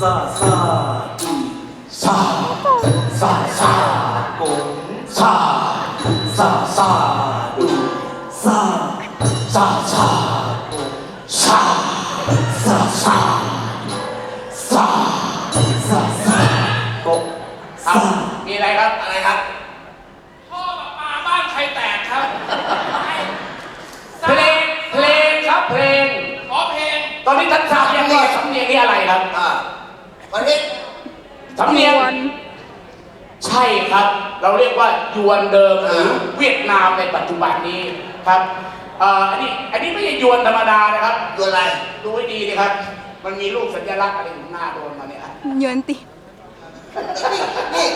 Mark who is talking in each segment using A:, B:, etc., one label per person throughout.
A: ซาซาจุยซาซาซากงซาซาซาดุย
B: ซาซาซากงซาซา
A: ซาซาซา
C: ซากงซามีอะไรครับ
B: อะไรครับ
C: อ
B: นนี้ท่านทราบยังว่าสำเนียงนี่อะไรครับ
A: อ่าวันนี้
B: สำเนียง ใช่ครับ เราเรียกว่ายวนเดิมหรือเวียดนามในปัจจุบันนี้ครับเอ่ออันนี้อันนี้ไม่ใช่ยวนธรรมดานะครับ
A: ดูอะไร
B: ดูให้ดีนะครับ มันมีรูปสัญลักษณ์อะไรอยู่หน้าโดนมาเนี่ย
D: เยินติ
A: นี่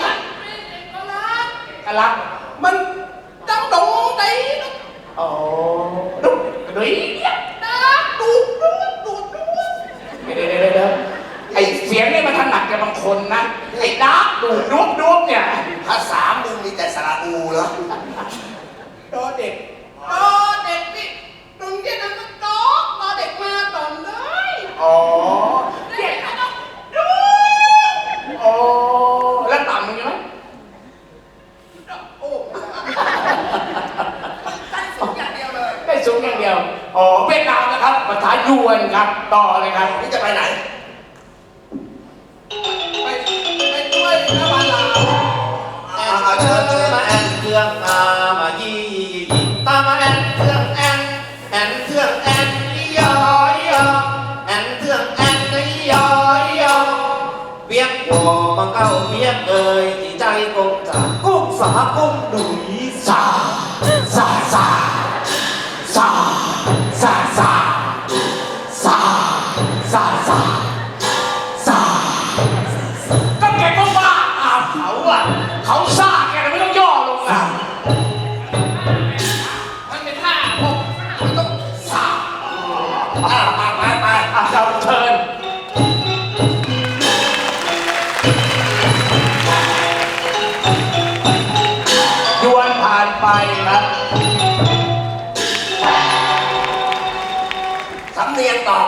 B: กลักษณ์มันดังดงตีนะโอ้ดุกดุยเนี่ยดักดุกดุกดุกดุกเดี๋ยวเดี๋ยวเดี๋ยวเดี๋ยวไอเสียงนี่มันถนัดกับบางค นนะไอ้ดักดุกดุกดุกเนี่ย
A: ภาษามึงมีแต่สระอูเหรอ
B: โดเด็กโดเด็กนี่ตรงที่นั่นก็ตอกโดเด็กมาตอนเลยอ๋อเด็กอะต้องดูโอ้แล้วต่ำมึงยังไหมโอ้ได้สูงอย่างเดียวเลยได้สูงอย่างเดียวอ๋อเวียดนามนะครับภาษายวนครับต่อเลยครับ
A: นี่จะไปไหน อ่าอ่าเชิญเชิญ
E: มาแอนเครื่องอามายี่ยี่ตามมาแอนเครื่องแอนแอนเครื่องแอนยอยอ อะมามามาอะเราเชิญยวนผ่านไปครับ สำเนีย
B: งตอบ